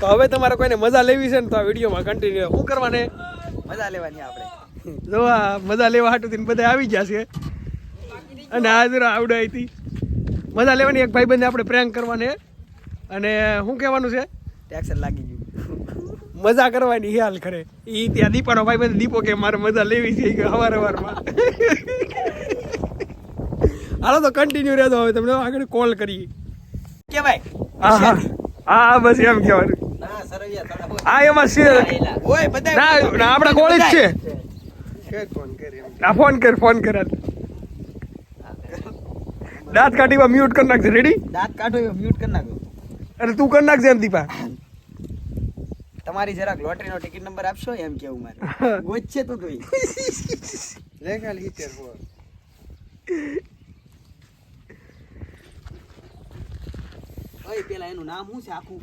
તો હવે તમારે કોઈને મજા લેવી છે ને તો આ વિડીયોમાં કન્ટિન્યુ શું કરવાને? મજા લેવાની આપણે. જો આ મજા લેવા હાટું બધા આવી ગયા છે. અને હાજર આવડે હતી મજા લેવાની એક ભાઈ બંને આપણે પ્રેન્ક કરવાને. અને શું કહેવાનું છે? ટેક્સર લાગી ગયું. મજા કરવાની હિયાલ ખરે એ ત્યાં દીપાનો ભાઈ બંધ દીપો કે મારે મજા લેવી છે કે હવાર હવારમાં. હાલો તો કન્ટિન્યુ રહેતો હવે તમને આગળ કોલ કરીએ. કે હા. હા હા બસ એમ કહેવાનું. સરવૈયા એમાં ઓય બધા ના ના આપણા કોલેજ છે. આ ફોન કર ફોન કર દાંત કાઢીમાં મ્યુટ કરી નાખજે રેડી દાંત કાઢો મ્યુટ કરી નાખો. અરે તું કરી નાખજે એમ દીપા. તમારી જરાક લોટરી નો ટિકિટ નંબર આપશો એમ કેવું મારે? ગોચ છે તું તું ઓય પેલા એનું નામ શું છે આખું?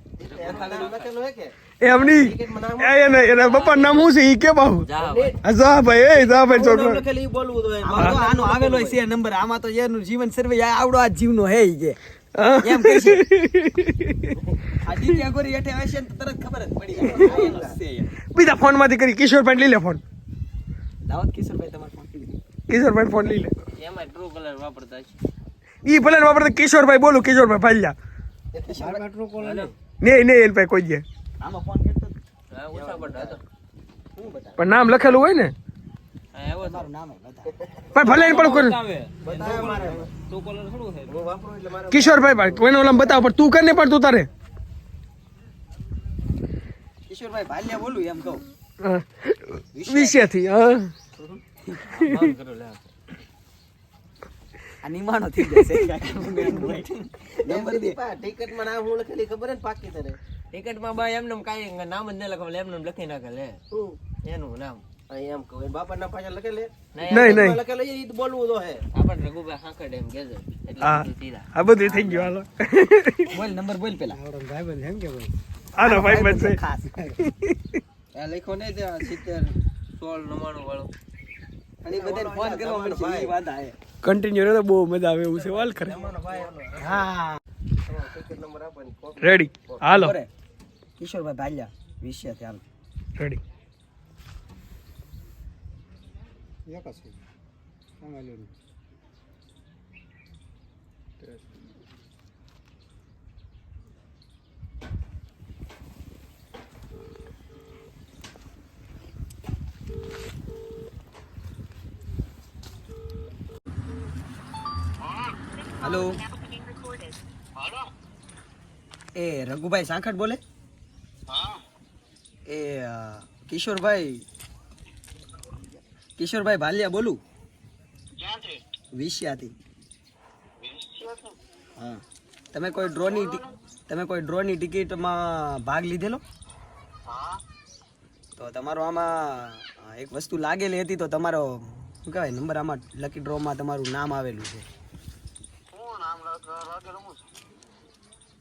એને એના પપ્પા નામ શું છે? ઈ કે બાહુ. જા ભાઈ. એ જા ભાઈ છોકરો આમાં તો આનો આવેલો છે નંબર આમાં તો એનું જીવન સર્વે આવડો આ જીવનો હે ઈ કે. એમ કહે છે. આ દીદી અગોરી હેઠે હશે તો તરત ખબર જ પડી જાય. બીજા ફોનમાંથી કરી કિશોર ભાઈ લઈ લે ફોન. દાવત કિશોરભાઈ તમારો ફોન કરી કિશોર ભાઈ ફોન લઈ લે. એમાં ટ્રુ કલર વાપરતા છે ઈ ભલે વાપરતા કિશોરભાઈ બોલું કિશોરભાઈ ભાલ્યા. નહીં નહીં એને ભાઈ? કોઈ બતા પણ નામ લખેલું હોય ને? પણ ભલે પણ કોઈ કિશોરભાઈ ભાઈ કોઈને ઓલા બતાવ પણ તું કર ને પણ તું તારે. કિશોરભાઈ ભાલ્યા બોલું એમ કહું. હા. વિષયથી. આ નિમાણો થઈ જશે નંબર દે ટિકિટમાં નામ હું લખેલી ખબર હે ને પાકી તને? ટિકિટમાં બા એમને કાઈ નામ જ ન લખે એમને લખી નાખે લે. એનું નામ. એમ કહું બાપા ના પાછળ લખેલે નહીં નહીં. એમાં એ બોલવું તો હે. આપણ રઘુભાઈ હાંકડ એમ કેજો એટલે બધું આ બધું થઈ ગયું હાલો. બોલ નંબર બોલ પેલા. આનો ભાઈ બનશે ખાસ. આ લખો ને ત્યાં સિત્તેર સોળ નવાણું વાળું. અને બધાને ફોન કરવા મળશે ઈ વાત આ કન્ટિન્યુ રહે તો બહુ મજા આવે એવું છે વાલ કરે હા. રેડી હાલો. કિશોરભાઈ ભાલ્યા થી હાલ. રેડી હેલો એ રઘુભાઈ સાંખટ બોલે? એ કિશોરભાઈ કિશોરભાઈ ભાલિયા બોલું? વિશ્યાથી. હા. તમે કોઈ ડ્રોની તમે કોઈ ડ્રોની ટિકિટમાં ભાગ લીધેલો? તો તમારો આમાં એક વસ્તુ લાગેલી હતી તો તમારો શું કહેવાય નંબર આમાં લકી ડ્રોમાં તમારું નામ આવેલું છે.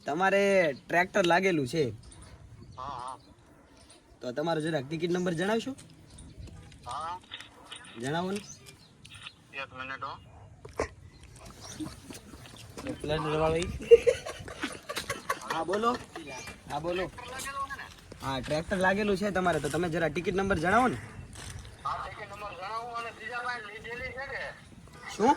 તમારે ટ્રેક્ટર લાગેલું છે? તો તમારો જરાક ટિકિટ નંબર જણાવશો? જણાવો ને એક મિનિટ હા. બોલો. હા બોલો. હા ટ્રેક્ટર લાગેલું છે તમારે તો તમે જરા ટિકિટ નંબર જણાવો ને શું?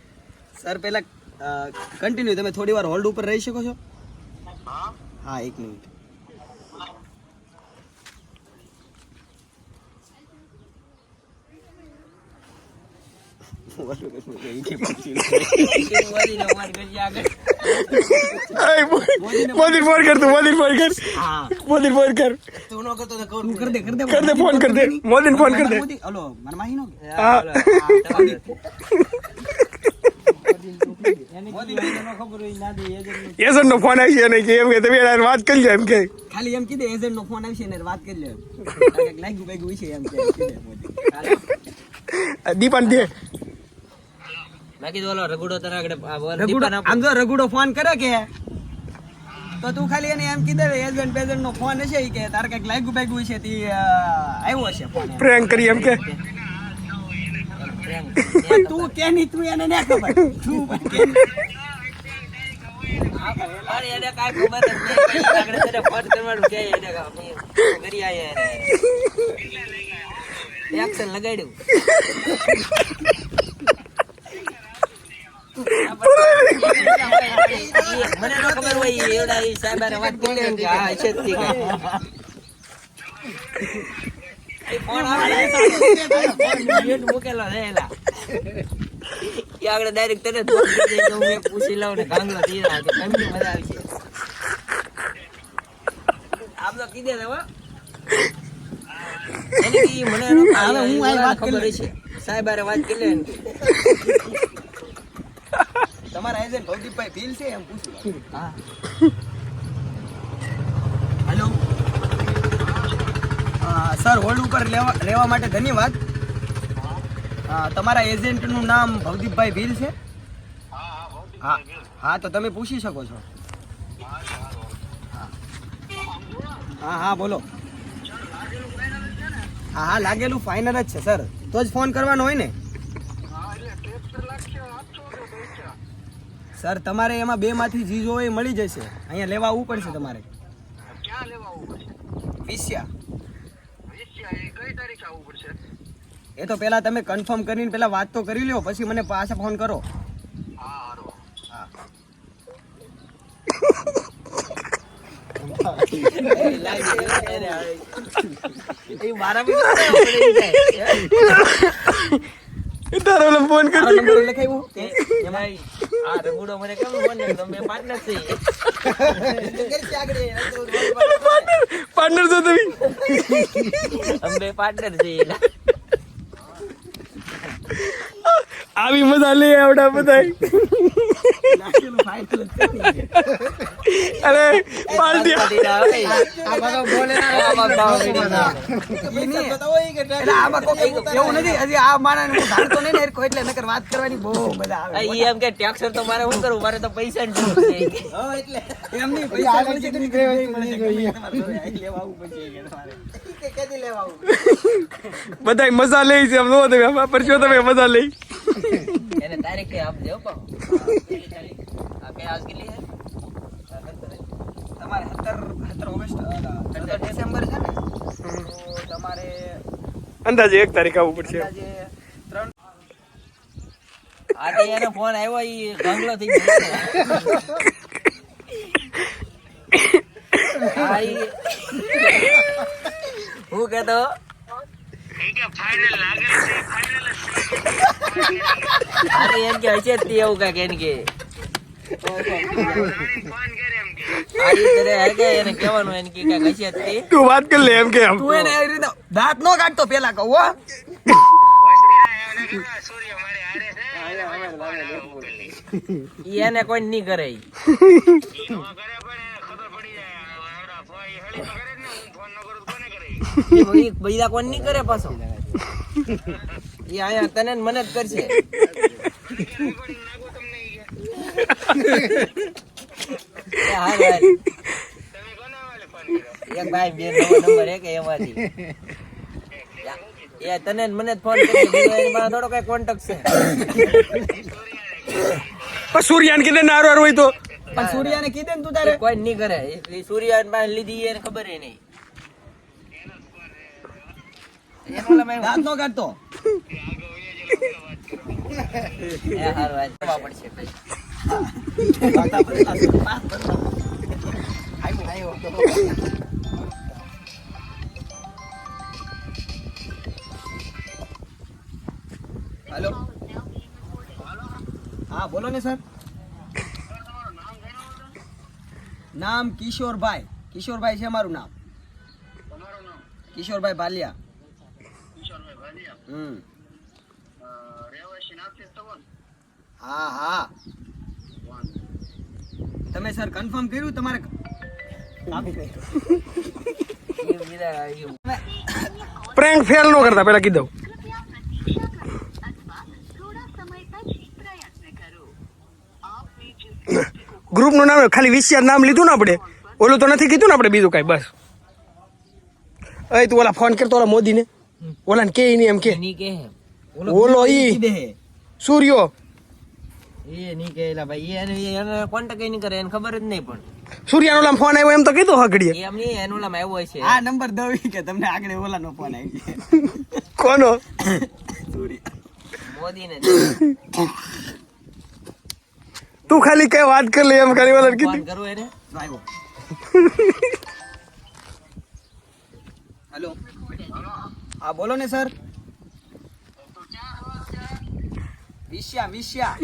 સર પેલા કન્ટિન્યુ તમે થોડી વાર હોલ્ડ ઉપર રહી શકો છો? હા એક મિનિટ વધીને અમારી ગજી આગળ મોદી ફોન કર તું મોદી ફોન કર હા મોદી ફોન કર તું ન કરતો તો કર તું કર દે કર દે કર દે ફોન કર દે મોદીને એજન્ટ નો ફોન આવી અને કે એમ કે તમે એના વાત કરી લો એમ કે. ખાલી એમ કીધે એજન્ટ નો ફોન આવશે ને વાત કરી લે લાગ્યું બાગ્યું છે એમ કે દીપાન દે. તને આગળ આમ જો રઘુડો ફોન કરે કે તો તું ખાલી એને એમ કીધે એજન્ટ પેજન્ટ નો ફોન હશે ઈ કે તારે કંઈક લાગ્યું ભાગ્યું છે તે આવ્યો હશે ફોન. પ્રેન્ક કરી એમ કે. તું કે નહીં તું એને ના ખબર. તું મને ન ખબર હોય એવડા સાહેબ વાત કરી આગળ ડાયરેક્ટ તને પૂછી લઉં ને ગાંગલો રહ્યા તો કેમની મજા આવશે આમ તો કીધે છે એમ પૂછ્યું હું આ વાત કરી ખબર લઈશ. છે સાહેબ હારે વાત કરી લે ને તમારા એજન્ટ ભવદીપભાઈ ભીલ છે એમ પૂછ્યું હા હેલો સર હોલ્ડ ઉપર લેવા રહેવા માટે ધન્યવાદ. હા તમારા એજન્ટનું નામ ભવદીપભાઈ ભીલ છે? હા હા તો તમે પૂછી શકો છો. હા હા બોલો. હા હા લાગેલું ફાઇનલ જ છે સર. તો જ ફોન કરવાનો હોય ને? સર તમારે એમાં બે માંથી જી જોવે એ મળી જશે. અહીંયા લેવા આવવું પડશે તમારે. વિસ્યા એ તો પેલા તમે કન્ફર્મ કરીને પેલા વાત તો કરી લ્યો પછી મને પાછા ફોન કરો. તારો ફોન કર એમાં આ મને કેમ? તમે છીએ. પાર્ટનર છો તમે અમે બે છીએ એલા. આવી મજા લે આવડા બધા અરે કોક એવું નથી હજી આ નહીં ને એટલે નકર વાત કરવાની બહુ આ આવે એમ કે ટ્રેક્ટર તો મારે શું કરવું મારે તો પૈસા જરૂર લેવા આવવું? બધા મજા લઈ છે એમ નો તમે પર તમે મજા લઈ એને તારીખે આપજો હો પાછું. આ કે આજ કેટલી છે? તમારે સત્તર સત્તર ઓગસ્ટ સત્તર ડિસેમ્બર છે ને તો તમારે અંદાજે એક તારીખ આવવું પડશે. ત્રણ આજે એનો ફોન આવ્યો એ ગાંગલો થઈ ગયો. હા લાગે હું કેતો? અરે એમ કે હશે જ તે એવું કાંઈક એને કે તું વાત કરી લે એમ કે તું એને આવી રીતે દાંત નો કાઢતો પેલા કહું હો એને કોઈ નહીં કરે બીજા કોઈ નહીં કરે પાછો આયા તને મને જ કરશે. એ હાલ હાલ. એક ભાઈ બે નવો નંબર એક એમાંથી. એ તને મને ફોન કરી થોડો કઈ કોન્ટેક્ટ છે. સૂર્યાન કીધે નારો હારો હોય તો. પણ સૂર્યાને કીધે ને તું તારે? કોઈ નહીં કરે. એ સૂર્ય પાસે લીધી એને ખબર નહીં. એનો દાંત નો કાઢતો. હાલ, હા બોલો ને સર નામ કિશોરભાઈ. કિશોરભાઈ છે મારું નામ. કિશોરભાઈ હમ હા હા. તમે સર કન્ફર્મ કર્યું તમારે. પ્રેન્ક ફેલ નો કરતા પેલા કીધું. ગ્રુપનું નામ ખાલી વિશિયાર નામ લીધું ને આપણે. ઓલું તો નથી કીધું ને આપણે બીજું કાંઈ બસ. એ તું ઓલા ફોન કરતો ઓલા મોદીને. ઓલા ને કે એમ કે? એની કે ઓલો ઈ સૂર્યો. એ નહીં કેલા ભાઈ એને એને કોન્ટેક્ટ નહીં કરે એને ખબર જ નહીં પણ. સૂર્યાનો લામ ફોન આવ્યો એમ તો કીધું હગડીએ. એમ નહીં એનો લામ આવ્યો છે. આ નંબર દવી કે તમને આગળ ઓલાનો ફોન આવી ગયો. કોનો? મોદી ને તું ખાલી કઈ વાત કર લે એમ ખાલી ઓલા કીધું. કરું એને. આવ્યો. હેલો. હા બોલો ને સર. વિશ્યા વિશ્યા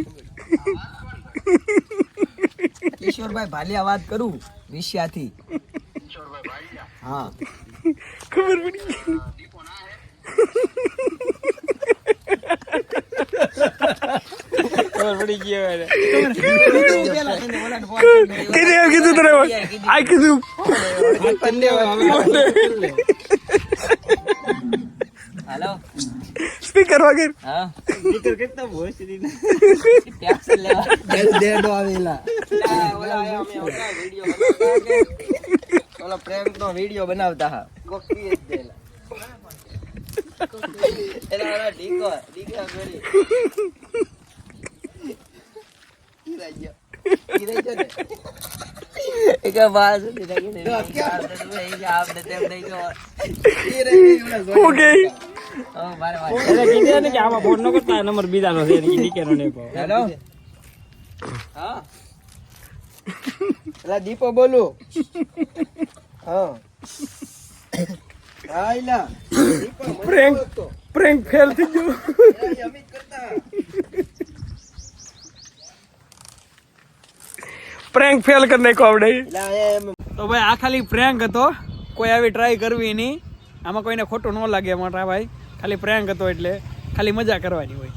કિશોરભાઈ ભાલિયા વાત કરું વિશ્યાથી હા. ખબર પડી કીધું એમ કીધું તને આ કીધું. હાલો સ્પીકર વગર. હા. ટેક્સ લેવા. ડેડો આવેલા. આ ઓલા આયા અમે ઓલા વિડિયો બનાવતા કે ઓલા પ્રેન્ક નો વિડિયો બનાવતા હા. કોકી જ દેલા. એલા ઓલા ડીકો ડીકા કરી. ઈરાજો ઈરાજો ને? એક બાર સુધી લાગી ને આપણે તો એ આપણે તેમ નહીં જો ઓકે ઓ મારે વાત એટલે કીધું ને કે આમાં ફોન ન કરતા નંબર બીજાનો છે નહીં હેલો? હા? એલા દીપો બોલું. હા. હા પ્રેન્ક પ્રેન્ક ફેલ થઈ ગયો. અમિત કરતા. પ્રેન્ક ફેલ કરી નાખ્યો આપણે. તો ભાઈ આ ખાલી પ્રેન્ક હતો. કોઈ આવી ટ્રાય કરવી નહીં. આમાં કોઈને ખોટું ન લાગે મોટા ભાઈ. ખાલી પ્રેન્ક હતો એટલે ખાલી મજા કરવાની હોય.